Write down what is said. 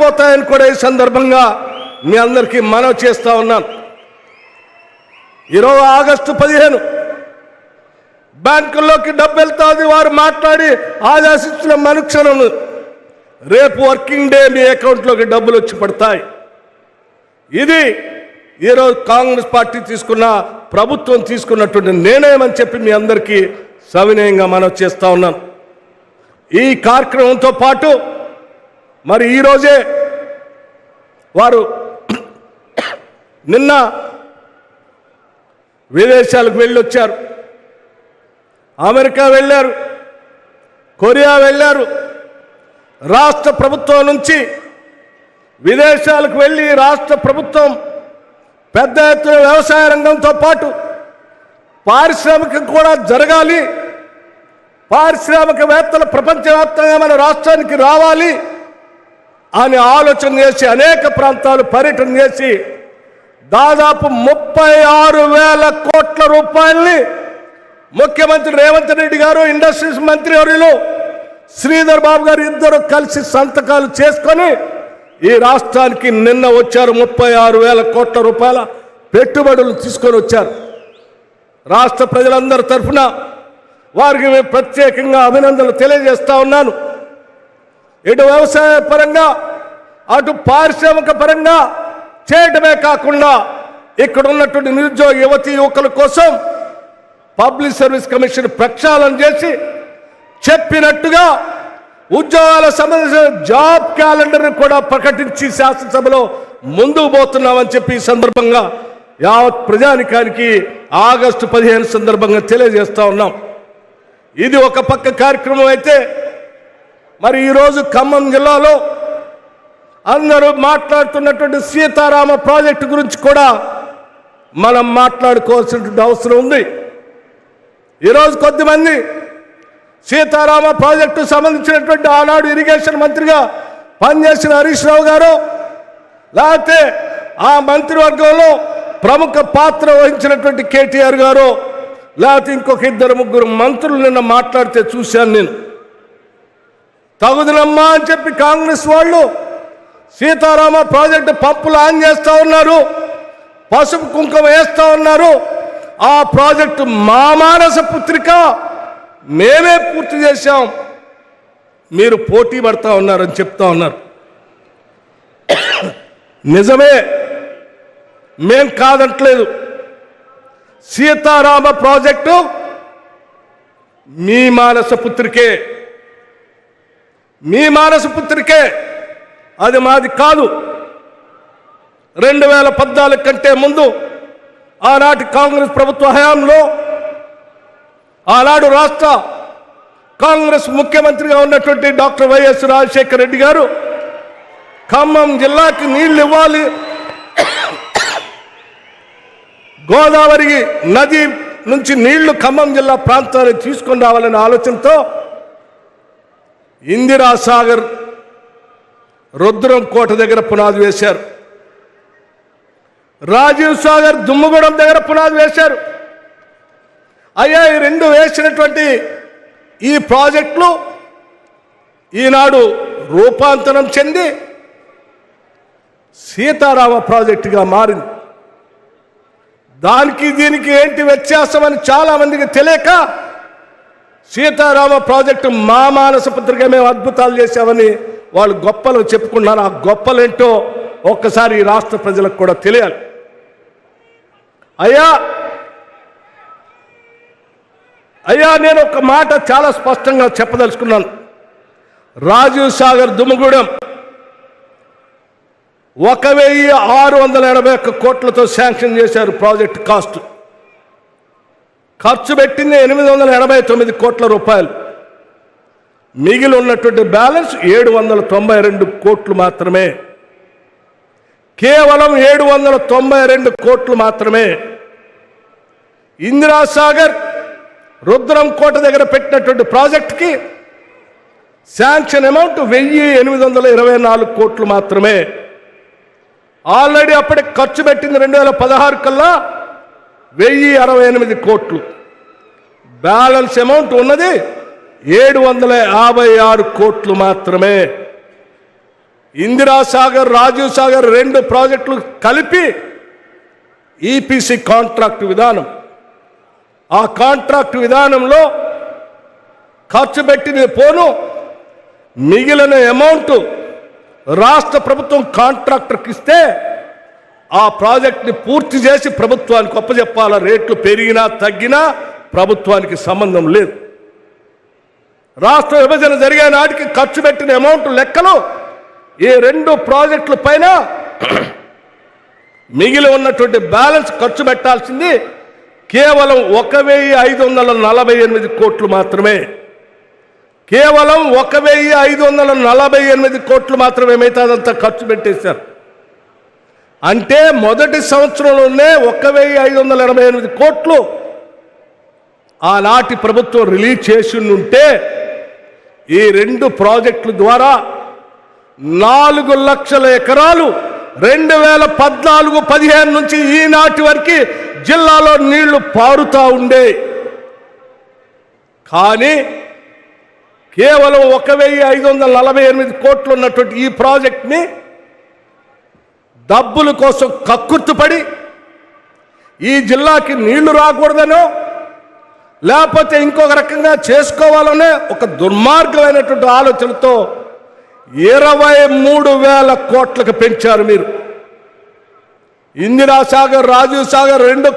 ఆగిపోతాయని కూడా ఈ సందర్భంగా మీ అందరికీ మనవి చేస్తూ ఉన్నాను. ఈరోజు ఆగస్టు పదిహేను బ్యాంకుల్లోకి డబ్బు వెళ్తాది వారు మాట్లాడి ఆదేశించిన మనుక్షణం రేపు వర్కింగ్ డే మీ అకౌంట్లోకి డబ్బులు వచ్చి పడతాయి. ఇది ఈరోజు కాంగ్రెస్ పార్టీ తీసుకున్న ప్రభుత్వం తీసుకున్నటువంటి నిర్ణయమని చెప్పి మీ అందరికీ సవినయంగా మనం చేస్తూ ఉన్నాను. ఈ కార్యక్రమంతో పాటు మరి ఈరోజే వారు నిన్న విదేశాలకు వెళ్ళొచ్చారు. అమెరికా వెళ్ళారు. కొరియా వెళ్ళారు. రాష్ట్ర ప్రభుత్వం నుంచి విదేశాలకు వెళ్ళి రాష్ట్ర ప్రభుత్వం పెద్ద ఎత్తున వ్యవసాయ రంగంతో పాటు పారిశ్రామికం కూడా జరగాలి. పారిశ్రామికవేత్తలు ప్రపంచవ్యాప్తంగా మన రాష్ట్రానికి రావాలి. అని ఆలోచన చేసి అనేక ప్రాంతాలు పర్యటన చేసి దాదాపు ముప్పై ఆరు వేల కోట్ల రూపాయల్ని ముఖ్యమంత్రి రేవంత్ రెడ్డి గారు ఇండస్ట్రీస్ మంత్రి వర్యులు శ్రీధర్ బాబు గారు ఇద్దరు కలిసి సంతకాలు చేసుకొని ఈ రాష్ట్రానికి నిన్న వచ్చారు ముప్పై ఆరు వేల కోట్ల రూపాయల పెట్టుబడులు తీసుకొని వచ్చారు. రాష్ట్ర ప్రజలందరి తరఫున వారికి మేము ప్రత్యేకంగా అభినందనలు తెలియజేస్తా ఉన్నాను. ఇటు వ్యవసాయ పరంగా అటు పారిశ్రామిక పరంగా చేయటమే కాకుండా ఇక్కడ ఉన్నటువంటి నిరుద్యోగ యువతి యువకుల కోసం పబ్లిక్ సర్వీస్ కమిషన్ ప్రక్షాళన చేసి చెప్పినట్టుగా ఉద్యోగాల సంబంధించిన జాబ్ క్యాలెండర్ కూడా ప్రకటించి శాసనసభలో ముందుకు పోతున్నామని చెప్పి ఈ సందర్భంగా యావత్ ప్రజానికానికి ఆగస్టు పదిహేను సందర్భంగా తెలియజేస్తా ఉన్నాం. ఇది ఒక పక్క కార్యక్రమం అయితే మరి ఈరోజు ఖమ్మం జిల్లాలో అందరూ మాట్లాడుతున్నటువంటి సీతారామ ప్రాజెక్టు గురించి కూడా మనం మాట్లాడుకోవాల్సినటువంటి అవసరం ఉంది. ఈరోజు కొద్దిమంది సీతారామ ప్రాజెక్టు సంబంధించినటువంటి ఆనాడు ఇరిగేషన్ మంత్రిగా పనిచేసిన హరీష్ రావు గారు లేకపోతే ఆ మంత్రివర్గంలో ప్రముఖ పాత్ర వహించినటువంటి కేటీఆర్ గారు లేకపోతే ఇంకొక ఇద్దరు ముగ్గురు మంత్రులు నిన్న మాట్లాడితే చూశాను నేను. తగుదనమ్మా అని చెప్పి కాంగ్రెస్ వాళ్ళు సీతారామ ప్రాజెక్టు పంపులు ఆన్ చేస్తూ ఉన్నారు పసుపు కుంకుమ వేస్తూ ఉన్నారు. ఆ ప్రాజెక్టు మా మానస పుత్రిక మేమే పూర్తి చేశాం. మీరు పోటీ పడతా ఉన్నారని చెప్తా ఉన్నారు. నిజమే మేం కాదంటలేదు. సీతారామ ప్రాజెక్టు మీ మానస పుత్రికే. మీ మానస పుత్రికే. అది మాది కాదు. రెండు వేల పద్నాలుగు కంటే ముందు ఆనాటి కాంగ్రెస్ ప్రభుత్వ హయాంలో ఆనాడు రాష్ట్ర కాంగ్రెస్ ముఖ్యమంత్రిగా ఉన్నటువంటి డాక్టర్ వైఎస్ రాజశేఖర రెడ్డి గారు ఖమ్మం జిల్లాకి నీళ్ళు ఇవ్వాలి. గోదావరి నది నుంచి నీళ్ళు ఖమ్మం జిల్లా ప్రాంతానికి తీసుకొని రావాలనే ఆలోచనతో ఇందిరాసాగర్ రుద్రం కోట దగ్గర పునాది వేశారు. రాజీవ్ సాగర్ దుమ్మగూడెం దగ్గర పునాది వేశారు. అయ్యా ఈ రెండు వేసినటువంటి ఈ ప్రాజెక్టులు ఈనాడు రూపాంతరం చెంది సీతారామ ప్రాజెక్టుగా మారింది. దానికి దీనికి ఏంటి వ్యత్యాసం అని చాలా మందికి తెలియక సీతారామ ప్రాజెక్టు మా మానస పత్రిక మేము అద్భుతాలు చేశామని వాళ్ళు గొప్పలు చెప్పుకున్నారు. ఆ గొప్పలేంటో ఒక్కసారి ఈ రాష్ట్ర ప్రజలకు కూడా తెలియాలి. అయ్యా! అయ్యా నేను ఒక మాట చాలా స్పష్టంగా చెప్పదలుచుకున్నాను. రాజీవ్ సాగర్ దుమ్మగూడెం ఒక వెయ్యి ఆరు వందల ఎనభై ఒక్క కోట్లతో శాంక్షన్ చేశారు ప్రాజెక్ట్ కాస్ట్. ఖర్చు పెట్టింది ఎనిమిది వందల ఎనభై తొమ్మిది కోట్ల రూపాయలు. మిగిలి ఉన్నటువంటి బ్యాలెన్స్ ఏడు వందల తొంభై రెండు కోట్లు మాత్రమే. కేవలం ఏడు వందల తొంభై రెండు కోట్లు మాత్రమే. ఇందిరాసాగర్ రుద్రం కోట దగ్గర పెట్టినటువంటి ప్రాజెక్ట్కి శాంక్షన్ అమౌంట్ వెయ్యి ఎనిమిది వందల ఇరవై నాలుగు కోట్లు మాత్రమే. ఆల్రెడీ అప్పటికి ఖర్చు పెట్టింది రెండు వేల పదహారు కల్లా వెయ్యి అరవై ఎనిమిది కోట్లు. బ్యాలెన్స్ అమౌంట్ ఉన్నది ఏడు వందల యాభై ఆరు కోట్లు మాత్రమే. ఇందిరా సాగర్ రాజీవ్ సాగర్ రెండు ప్రాజెక్టులు కలిపి ఈపీసీ కాంట్రాక్ట్ విధానం. ఆ కాంట్రాక్ట్ విధానంలో ఖర్చు పెట్టిన పోను మిగిలిన అమౌంట్ రాష్ట్ర ప్రభుత్వం కాంట్రాక్టర్కి ఇస్తే ఆ ప్రాజెక్ట్ని పూర్తి చేసి ప్రభుత్వానికి అప్పచెప్పాల రేట్లు పెరిగినా తగ్గినా ప్రభుత్వానికి సంబంధం లేదు. రాష్ట్ర విభజన జరిగే నాటికి ఖర్చు పెట్టిన అమౌంట్ లెక్కలు ఈ రెండు ప్రాజెక్టుల పైన మిగిలి ఉన్నటువంటి బ్యాలెన్స్ ఖర్చు పెట్టాల్సింది కేవలం ఒక వెయ్యి ఐదు వందల నలభై ఎనిమిది కోట్లు మాత్రమే. కేవలం ఒక వెయ్యి ఐదు వందల నలభై ఎనిమిది కోట్లు మాత్రమే మిగతాదంతా ఖర్చు పెట్టేశారు. అంటే మొదటి సంవత్సరంలోనే ఒక వెయ్యి ఐదు వందల ఎనభై ఎనిమిది కోట్లు ఆనాటి ప్రభుత్వం రిలీజ్ చేసి ఉంటే ఈ రెండు ప్రాజెక్టుల ద్వారా నాలుగు లక్షల ఎకరాలు రెండు వేల పద్నాలుగు పదిహేను నుంచి ఈనాటి వరకు జిల్లాలో నీళ్ళు పారుతా ఉండే. కానీ కేవలం ఒక వెయ్యి ఐదు వందల నలభై ఎనిమిది కోట్లు ఉన్నటువంటి ఈ ప్రాజెక్ట్ని డబ్బుల కోసం కక్కుర్తుపడి ఈ జిల్లాకి నీళ్ళు రాకూడదనో లేకపోతే ఇంకొక రకంగా చేసుకోవాలనే ఒక దుర్మార్గమైనటువంటి ఆలోచనతో ఇరవై మూడు వేల కోట్లకు పెంచారు మీరు. ఇందిరాసాగర్ రాజీవ్ సాగర్ రెండు